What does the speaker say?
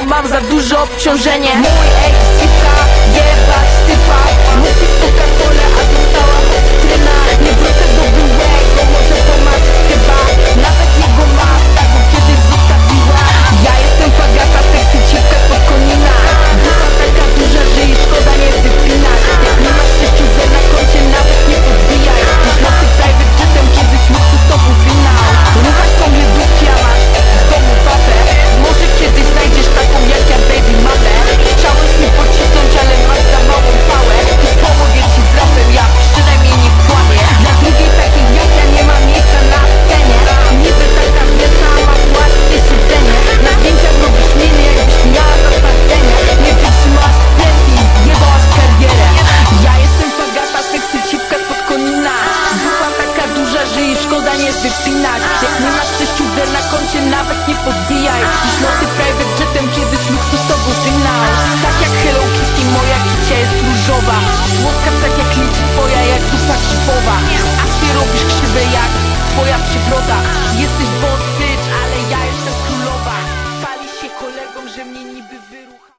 mam za duże obciążenie Mój ex i szkoda nie wypinać Jak nie masz sześciu zer na koncie nawet nie podbijaj. Dziś